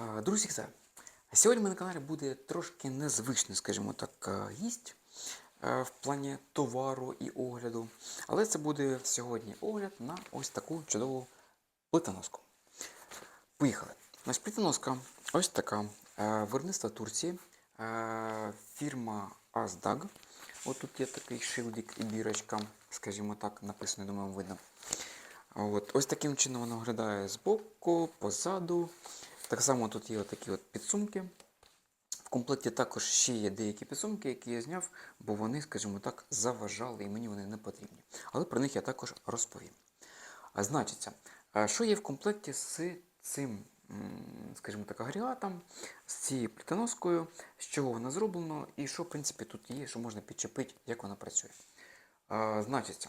Друзі, вітаю! Сьогодні на каналі буде трошки незвичний, скажімо так, гість в плані товару і огляду. Але це буде сьогодні огляд на ось таку чудову плитоноску. Поїхали. Значить, плитоноска ось така. Виробництво Турції. Фірма Azdag. От тут є такий шилдик і бірочка, скажімо так, написано, думаю, видно. От, ось таким чином воно виглядає збоку, позаду. Так само тут є такі от підсумки. В комплекті також ще є деякі підсумки, які я зняв, бо вони, скажімо так, заважали і мені вони не потрібні. Але про них я також розповім. А, Значиться, що є в комплекті з цим, скажімо так, агрегатом, з цією плитоноскою, з чого вона зроблена і що, в принципі, тут є, що можна підчепити, як вона працює. А, Значиться,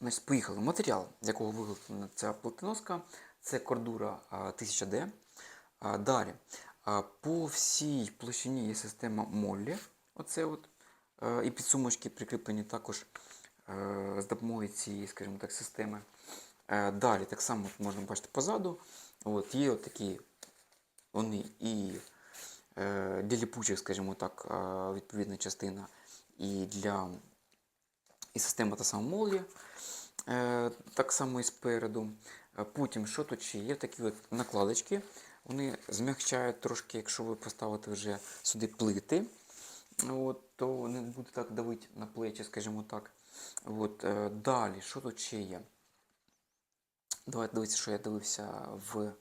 Значить, поїхали. Матеріал, з якого виготовлена ця плитоноска, це кордура 1000D. Далі, по всій площині є система Моллі. Оце от, і підсумочки прикріплені також е, з допомогою цієї, скажімо так, системи. Е, Далі, так само можна бачити позаду. От, є от такі вони і е, для ліпучих, скажімо так, відповідна частина, і для і система та сама Моллі. Е, так само і спереду. Е, Потім, що тут ще є? Такі от накладочки. Вони змягчають трошки, якщо ви поставите вже сюди плити, от, то не буде так давити на плечі, скажімо так. От, е, далі, що тут ще є? Давайте дивитися, що я дивився в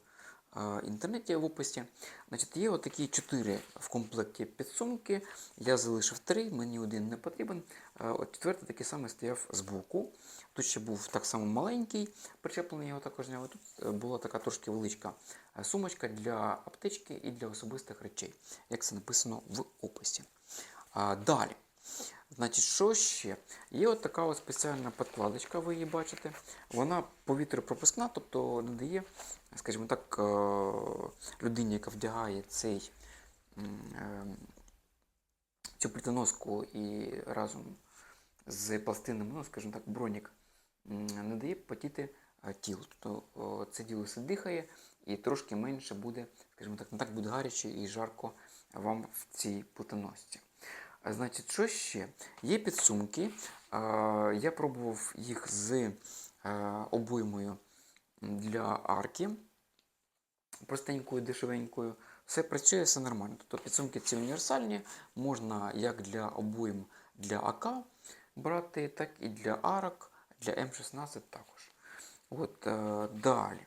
інтернеті в описі. Значить, є отакі чотири в комплекті підсумки. Я залишив три, мені один не потрібен. От четвертий такий самий стояв збоку. Тут ще був так само маленький, причеплений, його також зняв. Тут е, була така трошки величка е, сумочка для аптечки і для особистих речей, як це написано в описі. Далі. Значить, що ще? Є от така от спеціальна подкладочка, ви її бачите. Вона повітропропускна, тобто надає, скажімо так, е, людині, яка вдягає цей, е, цю плитоноску і разом з пластинами, ну, скажімо так, бронік, м, не дає потіти е, тілу. Тобто це діло все дихає і трошки менше буде, скажімо так, не так буде гаряче і жарко вам в цій плитоносці. Значить, що ще? Є підсумки. Я пробував їх з обоймою для арки. Простенькою, дешевенькою. Все працює, все нормально. Тобто підсумки ці універсальні, можна як для обоїм для АК брати, так і для арок, для М16 також. От, е, далі.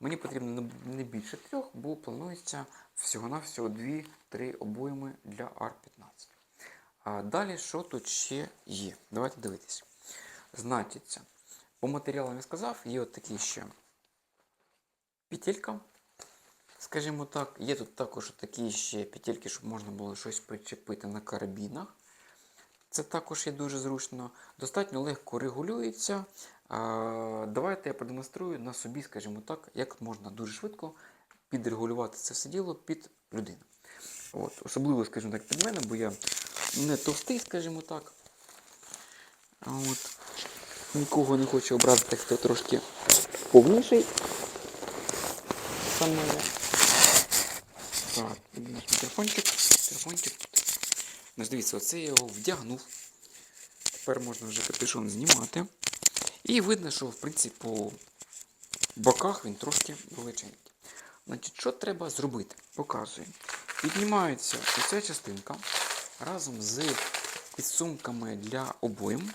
Мені потрібно не- більше трьох, бо планується всього-навсього 2-3 обойми для R15. А далі, що тут ще є? Давайте дивитись. Значиться, по матеріалам я сказав, є от такі ще петелька, скажімо так. Є тут також такі ще петельки, щоб можна було щось причепити на карабінах. Це також є дуже зручно. Достатньо легко регулюється. Давайте я продемонструю на собі, скажімо так, як можна дуже швидко підрегулювати це все діло під людину. От, особливо, скажімо так, під мене, бо я не товстий, скажімо так. А От. Нікого не хочу образити, хто трошки повніший. Саме. Так, наш мікрофончик. Мікрофончик. Значить, дивіться, оце я його вдягнув. Тепер можна вже капюшон знімати. І видно, що в принципі по боках він трошки величенький. Значить, що треба зробити? Показую. Піднімається оця частинка разом з підсумками для обоїм.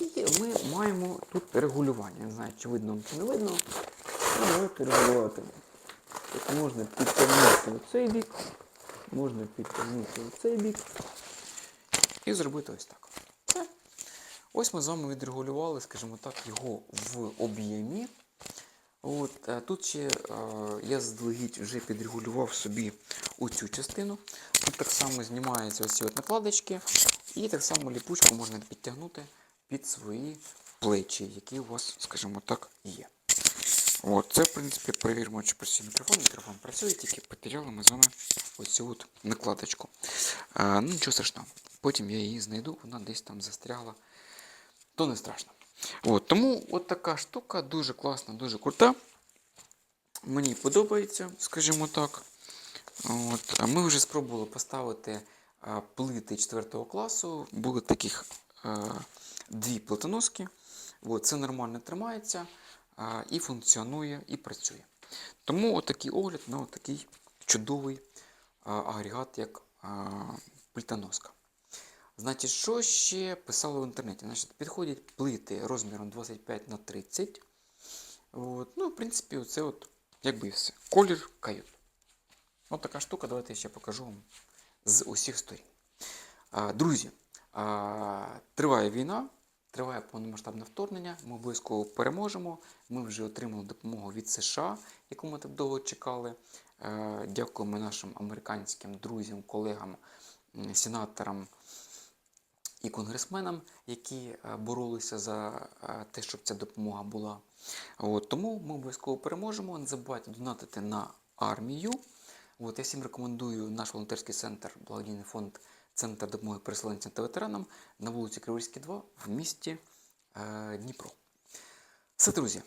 І ми маємо тут регулювання. Не знаю, чи видно чи не видно. Ну, Давайте регулювати. Тобто можна підтягнути цей бік, можна підтягнути цей бік і зробити ось так. Ось ми з вами відрегулювали, скажімо так, його в об'ємі. От, е, Тут ще е, я заздалегідь вже підрегулював собі оцю частину. Тут так само знімаються оці от накладочки, і так само ліпучку можна підтягнути під свої плечі, які у вас, скажімо так, є. От, це, в принципі, перевіримо, чи працює мікрофон. Мікрофон працює, тільки потеряли ми з вами оцю от накладочку. А, ну, нічого страшного. Потім я її знайду, вона десь там застрягла. То не страшно. От, тому от така штука дуже класна, дуже крута. Мені подобається, скажімо так. От. Ми вже спробували поставити плити 4 класу. Були таких а, дві плитоноски. От, це нормально тримається а, і функціонує, і працює. Тому отакий огляд на такий чудовий а, агрегат, як а, плитоноска. Значить, що ще писали в інтернеті? Значить, підходять плити розміром 25 на 30. От. Ну, в принципі, оце от, якби все. Колір кают. Ось така штука, давайте я ще покажу вам з усіх сторін. А, друзі, а, триває війна, триває повномасштабне вторгнення. Ми обов'язково переможемо. Ми вже отримали допомогу від США, яку ми так довго чекали. Е, Дякуємо нашим американським друзям, колегам, сенаторам і конгресменам, які е, боролися за е, те, щоб ця допомога була. От, тому ми обов'язково переможемо. Не забувайте донатити на армію. От, я всім рекомендую наш волонтерський центр, благодійний фонд Центр допомоги переселенцям та ветеранам на вулиці Криворізькій, 2 в місті е, Дніпро. Все, друзі,